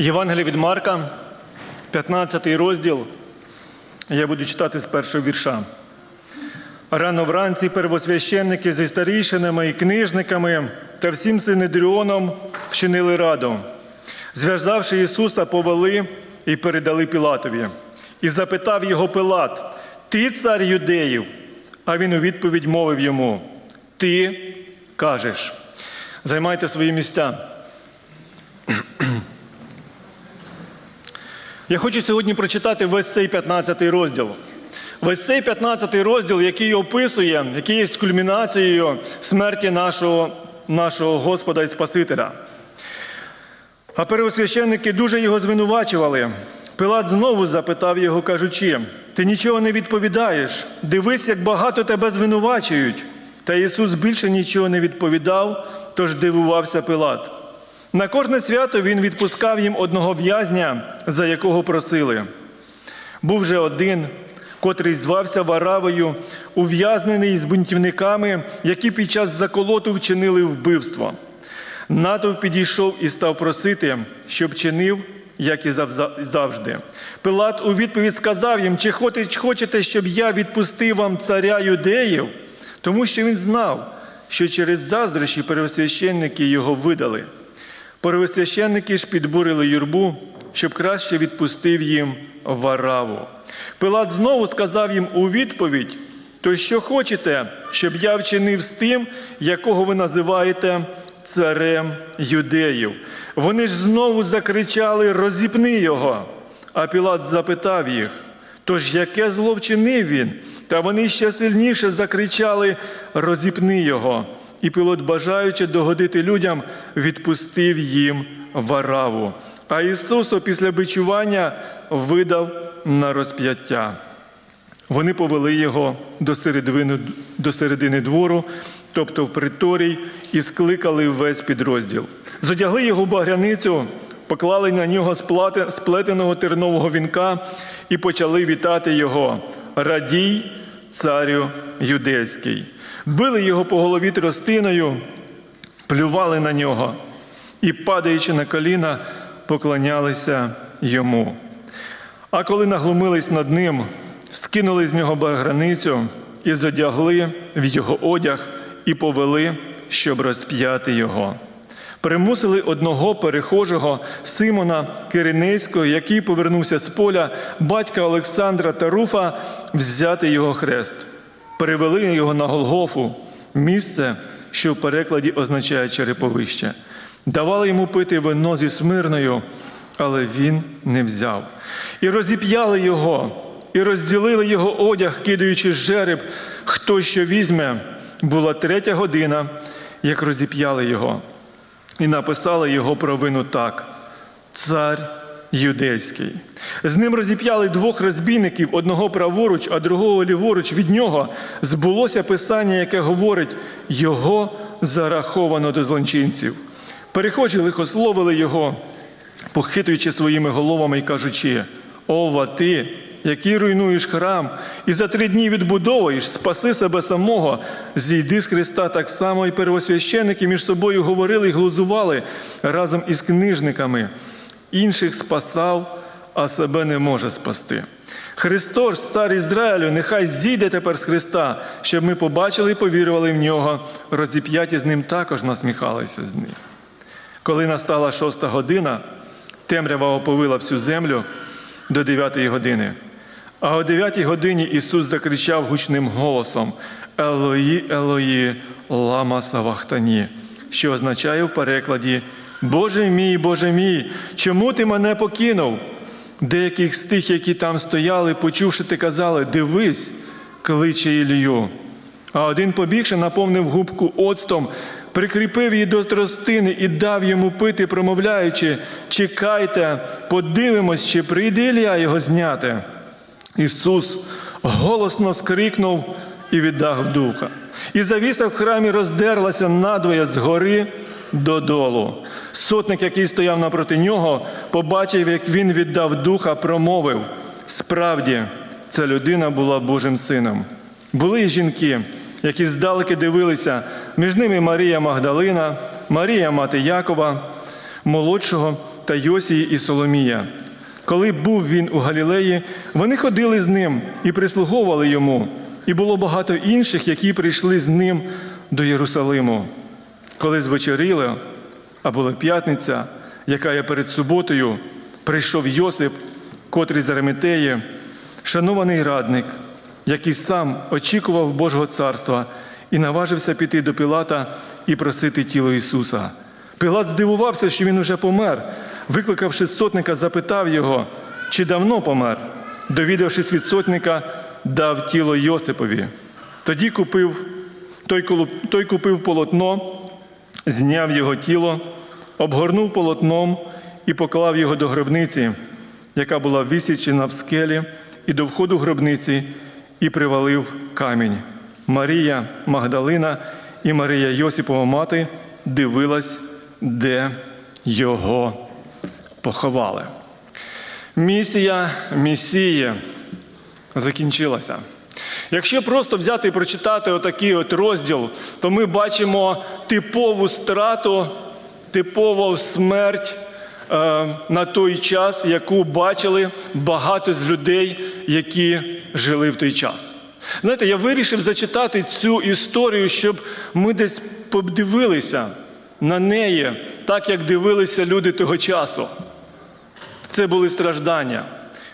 Євангелія від Марка, 15 розділ. Я буду читати з першого вірша. Рано вранці первосвященники зі старішинами і книжниками та всім синедріоном вчинили раду. Зв'язавши Ісуса, повели і передали Пілатові. І запитав його Пилат: Ти цар юдеїв? А він у відповідь мовив йому: Ти кажеш. Займайте свої місця. Я хочу сьогодні прочитати весь цей 15 розділ. Весь цей 15 розділ, який описує, який є кульмінацією смерті нашого, нашого Господа і Спасителя. А первосвященники дуже його звинувачували. Пилат знову запитав його, кажучи: Ти нічого не відповідаєш, дивись, як багато тебе звинувачують. Та Ісус більше нічого не відповідав, тож дивувався Пилат. На кожне свято він відпускав їм одного в'язня, за якого просили. Був же один, котрий звався Варавою, ув'язнений з бунтівниками, які під час заколоту вчинили вбивство. Натовп підійшов і став просити, щоб чинив, як і завжди. Пилат у відповідь сказав їм: чи хочете, щоб я відпустив вам царя юдеїв? Тому що він знав, що через заздрощі первосвященники його видали. Первосвященники ж підбурили юрбу, щоб краще відпустив їм вараву. Пилат знову сказав їм у відповідь: то що хочете, щоб я вчинив з тим, якого ви називаєте царем юдеїв? Вони ж знову закричали: розіпни його. А Пілат запитав їх: Тож яке зло вчинив він? Та вони ще сильніше закричали: розіпни його. І Пілот, бажаючи догодити людям, відпустив їм вараву. А Ісусу після бичування видав на розп'яття. Вони повели його до середини, до середини двору, тобто в приторій, і скликали весь підрозділ. Зодягли його багряницю, поклали на нього сплетеного тернового вінка і почали вітати його. Радій, царю юдейський. Били його по голові тростиною, плювали на нього і, падаючи на коліна, поклонялися йому. А коли наглумились над ним, скинули з нього баграницю і задягли в його одяг і повели, щоб розп'яти його. Примусили одного перехожого Симона Киринейського, який повернувся з поля, батька Олександра та Руфа, взяти його хрест. Перевели його на Голгофу, місце, що в перекладі означає череповище. Давали йому пити вино зі смирною, але він не взяв. І розіп'яли його, і розділили його одяг, кидаючи жереб, хто що візьме. Була третя година, як розіп'яли його, і написали його провину так: Цар юдейський. З ним розіп'яли двох розбійників, одного праворуч, а другого ліворуч від нього. Збулося писання, яке говорить: Його зараховано до злончинців. Перехожі лихословили його, похитуючи своїми головами і кажучи: Ова ти, який руйнуєш храм, і за три дні відбудовуєш, спаси себе самого, зійди з Христа так само, і первосвященники між собою говорили і глузували разом із книжниками. Інших спасав, а себе не може спасти. Христос, цар Ізраїлю, нехай зійде тепер з Христа, щоб ми побачили і повірували в нього. Розіп'яті з ним також насміхалися з ним. Коли настала шоста година, темрява оповила всю землю до дев'ятої години. А о дев'ятій годині Ісус закричав гучним голосом: Елої, Елої, лама савахтані, що означає в перекладі Боже мій, Боже мій, чому ти мене покинув? Деяких з тих, які там стояли, почувши ти, казали: Дивись, кличе Ілію. А один, побігши, наповнив губку оцтом, прикріпив її до тростини і дав йому пити, промовляючи: Чекайте, подивимось, чи прийде Ілля його зняти. Ісус голосно скрикнув і віддав духа. І завіса в храмі роздерлася надвоє згори додолу. Сотник, який стояв напроти нього, побачив, як він віддав духа, промовив: справді, ця людина була Божим сином. Були й жінки, які здалеки дивилися, між ними Марія Магдалина, Марія мати Якова, молодшого та Йосії і Соломія. Коли був він у Галілеї, вони ходили з ним і прислуговували йому, і було багато інших, які прийшли з ним до Єрусалиму. Коли звечеріли, а була п'ятниця, яка є перед суботою, прийшов Йосип, котрий з Арамітеї, шанований радник, який сам очікував Божого царства і наважився піти до Пілата і просити тіло Ісуса. Пілат здивувався, що він уже помер. Викликавши сотника, запитав його, чи давно помер. Довідавшись від сотника, дав тіло Йосипові. Тоді купив, той, той купив полотно, зняв його тіло, обгорнув полотном і поклав його до гробниці, яка була висічена в скелі, і до входу гробниці, і привалив камінь. Марія Магдалина і Марія Йосипова мати дивилась, де його поховали. Місія Месії закінчилася. Якщо просто взяти і прочитати отакий от розділ, то ми бачимо типову страту, типову смерть е, на той час, яку бачили багато з людей, які жили в той час. Знаєте, я вирішив зачитати цю історію, щоб ми десь подивилися на неї, так як дивилися люди того часу. Це були страждання.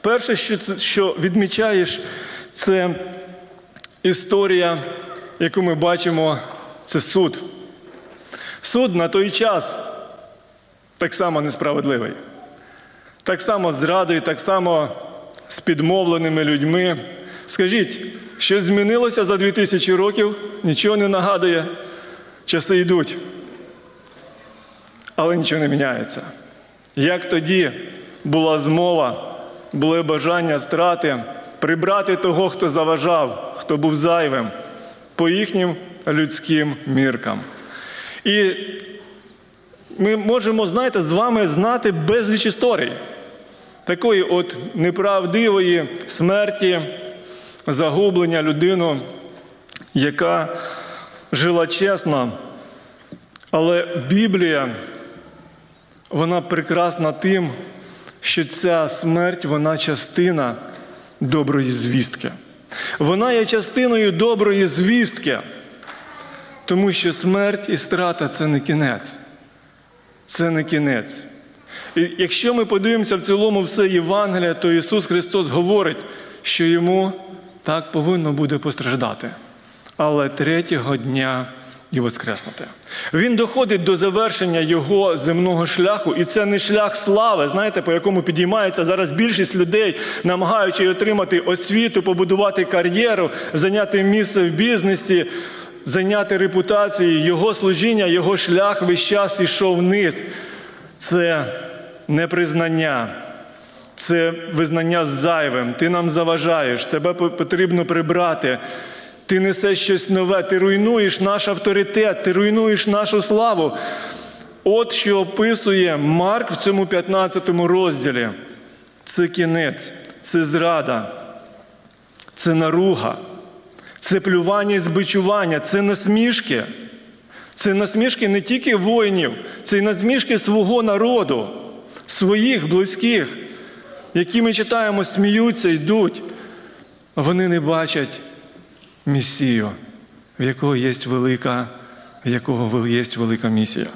Перше, що, що відмічаєш, це історія, яку ми бачимо, це суд. Суд на той час так само несправедливий. Так само зрадою, так само з підмовленими людьми. Скажіть, що змінилося за 2000 років? Нічого не нагадує. Часи йдуть. Але нічого не міняється. Як тоді була змова, було бажання страти, прибрати того, хто заважав, хто був зайвим, по їхнім людським міркам. І ми можемо, знаєте, з вами знати безліч історій такої от неправдивої смерті, загублення людину, яка жила чесно. Але Біблія, вона прекрасна тим, що ця смерть, вона частина доброї звістки. Вона є частиною доброї звістки, тому що смерть і страта це не кінець. Це не кінець. І якщо ми подивимося в цілому все Євангелія, то Ісус Христос говорить, що йому так повинно буде постраждати, але третього дня і воскреснути. Він доходить до завершення його земного шляху, і це не шлях слави, знаєте, по якому підіймається зараз більшість людей, намагаючи отримати освіту, побудувати кар'єру, зайняти місце в бізнесі, зайняти репутацію. Його служіння, його шлях весь час ішов вниз. Це непризнання. Це визнання зайвим. Ти нам заважаєш, тебе потрібно прибрати. Ти несеш щось нове, ти руйнуєш наш авторитет, ти руйнуєш нашу славу. От що описує Марк в цьому 15 розділі. Це кінець, це зрада, це наруга, це плювання і збичування, це насмішки. Це насмішки не тільки воїнів, це й насмішки свого народу, своїх близьких, які ми читаємо, сміються, йдуть. Вони не бачать Месію, в якого є велика, в якого є велика місія.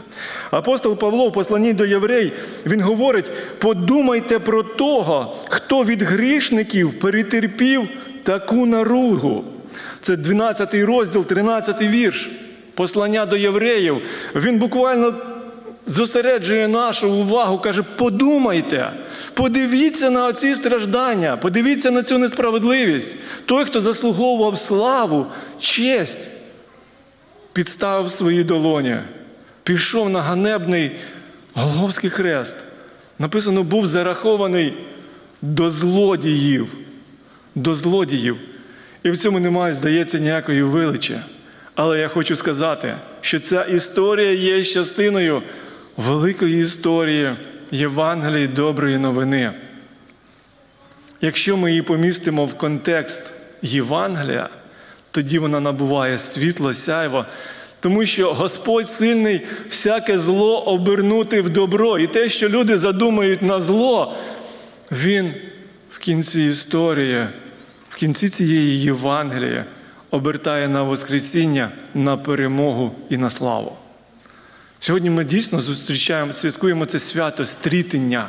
Апостол Павло в посланні до єврей, він говорить: подумайте про того, хто від грішників перетерпів таку наругу. Це 12 розділ, 13 вірш. Послання до євреїв. Він буквально зосереджує нашу увагу, каже: подумайте, подивіться на оці страждання, подивіться на цю несправедливість. Той, хто заслуговував славу, честь, підставив свої долоні, пішов на ганебний Голговський хрест. Написано, був зарахований до злодіїв. До злодіїв. І в цьому немає, здається, ніякої величі. Але я хочу сказати, що ця історія є частиною великої історії Євангелії доброї новини. Якщо ми її помістимо в контекст Євангелія, тоді вона набуває світло, сяйво Тому що Господь сильний всяке зло обернути в добро. І те, що люди задумають на зло, Він в кінці історії, в кінці цієї Євангелії обертає на Воскресіння, на перемогу і на славу. Сьогодні ми дійсно зустрічаємо, святкуємо це свято стрітення,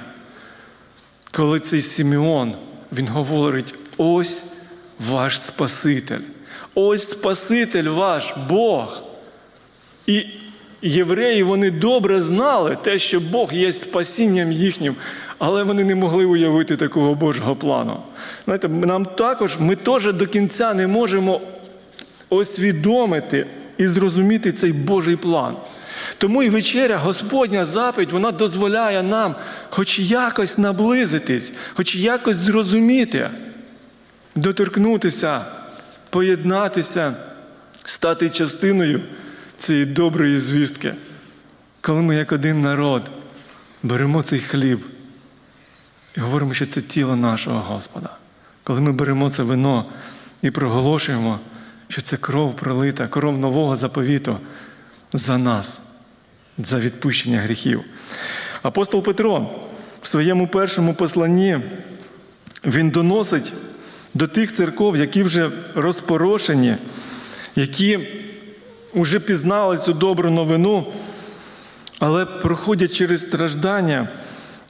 коли цей Симеон, він говорить: ось ваш Спаситель, ось Спаситель ваш Бог. І євреї вони добре знали те, що Бог є спасінням їхнім, але вони не могли уявити такого Божого плану. Знаєте, нам також ми теж до кінця не можемо освідомити і зрозуміти цей Божий план. Тому і вечеря, Господня заповідь, вона дозволяє нам хоч якось наблизитись, хоч якось зрозуміти, доторкнутися, поєднатися, стати частиною цієї доброї звістки. Коли ми, як один народ, беремо цей хліб і говоримо, що це тіло нашого Господа. Коли ми беремо це вино і проголошуємо, що це кров пролита, кров нового заповіту за нас, за відпущення гріхів. Апостол Петро в своєму першому посланні він доносить до тих церков, які вже розпорошені, які вже пізнали цю добру новину, але проходять через страждання.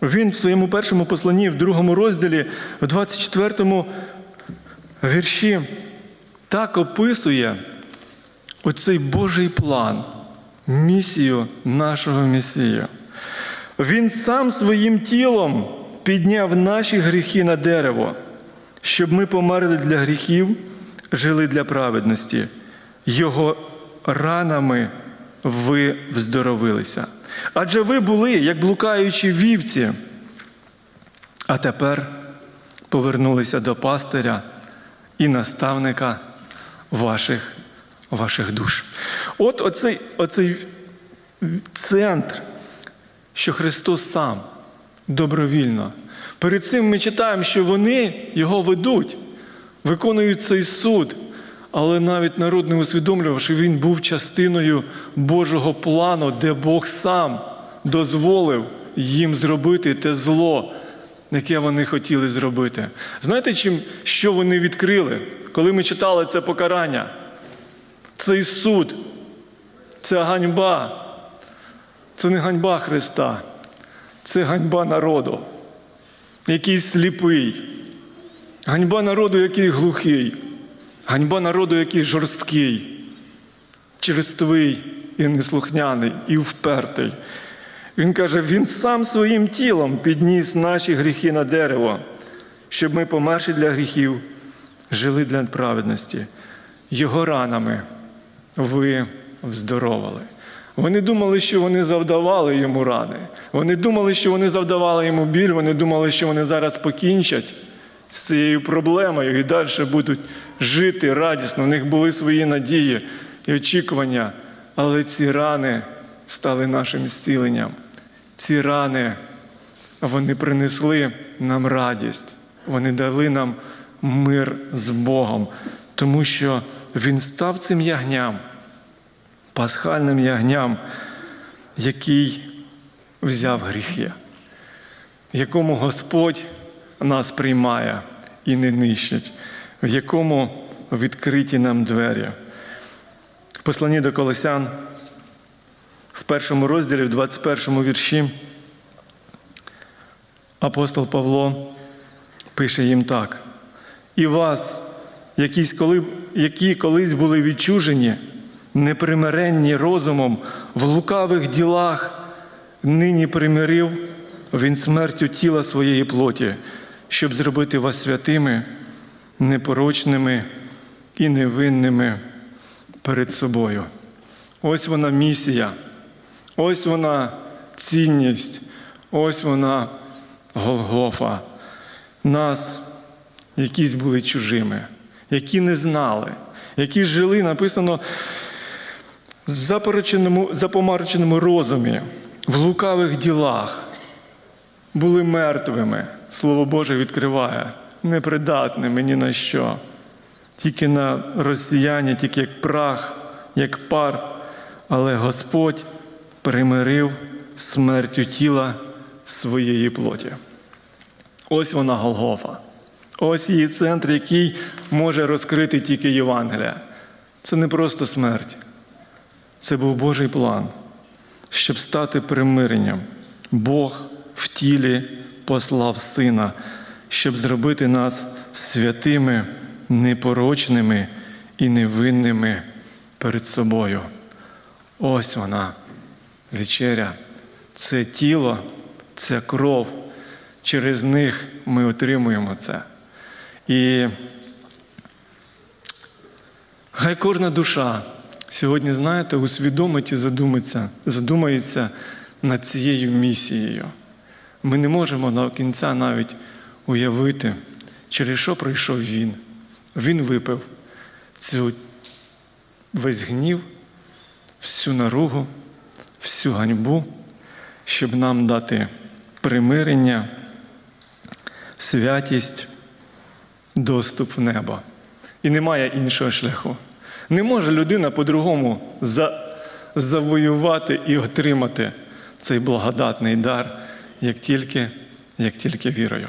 Він в своєму першому посланні, в другому розділі, в 24 вірші, так описує оцей Божий план, місію нашого Месія. Він сам своїм тілом підняв наші гріхи на дерево, щоб ми померли для гріхів, жили для праведності. Його ранами ви вздоровилися. Адже ви були, як блукаючі вівці, а тепер повернулися до пастиря і наставника ваших, ваших душ. От оцей, оцей центр, що Христос сам добровільно. Перед цим ми читаємо, що вони його ведуть, виконують цей суд. Але навіть народ не усвідомлював, що він був частиною Божого плану, де Бог сам дозволив їм зробити те зло, яке вони хотіли зробити. Знаєте, чим, що вони відкрили, коли ми читали це покарання? Цей суд, це ганьба. Це не ганьба Христа, це ганьба народу, який сліпий, ганьба народу, який глухий. Ганьба народу, який жорсткий, черствий і неслухняний, і впертий. Він каже, він сам своїм тілом підніс наші гріхи на дерево, щоб ми, померши для гріхів, жили для праведності. Його ранами ви вздоровали. Вони думали, що вони завдавали йому рани. Вони думали, що вони завдавали йому біль, вони думали, що вони зараз покінчать з цією проблемою і далі будуть жити радісно. У них були свої надії і очікування, але ці рани стали нашим зціленням. Ці рани вони принесли нам радість, вони дали нам мир з Богом, тому що Він став цим ягням, пасхальним ягням, який взяв гріхи, в якому Господь нас приймає і не нищить, в якому відкриті нам двері. В до Колосян в першому розділі, в 21 вірші, апостол Павло пише їм так: і вас, які колись були відчужені, непримиренні розумом в лукавих ділах, нині примирив він смертю тіла своєї плоті, щоб зробити вас святими, непорочними і невинними перед собою. Ось вона місія, ось вона цінність, ось вона Голгофа. Нас, якісь були чужими, які не знали, які жили, написано, в запороченому, запомарченому розумі, в лукавих ділах, були мертвими. Слово Боже відкриває, непридатними ні на що. Тільки на росіяні, тільки як прах, як пар але Господь примирив смертю тіла своєї плоті. Ось вона Голгофа. Ось її центр, який може розкрити тільки Євангелія. Це не просто смерть, це був Божий план, щоб стати примиренням. Бог в тілі послав Сина, щоб зробити нас святими, непорочними і невинними перед собою. Ось вона, вечеря, це тіло, це кров. Через них ми отримуємо це. І хай кожна душа сьогодні, знаєте, усвідомить і задумається, задумається над цією місією. Ми не можемо до кінця навіть уявити, через що пройшов він. Він випив цю весь гнів, всю наругу, всю ганьбу, щоб нам дати примирення, святість, доступ в небо. І немає іншого шляху. Не може людина по-другому за, завоювати і отримати цей благодатний дар, як тільки, як тільки вірою.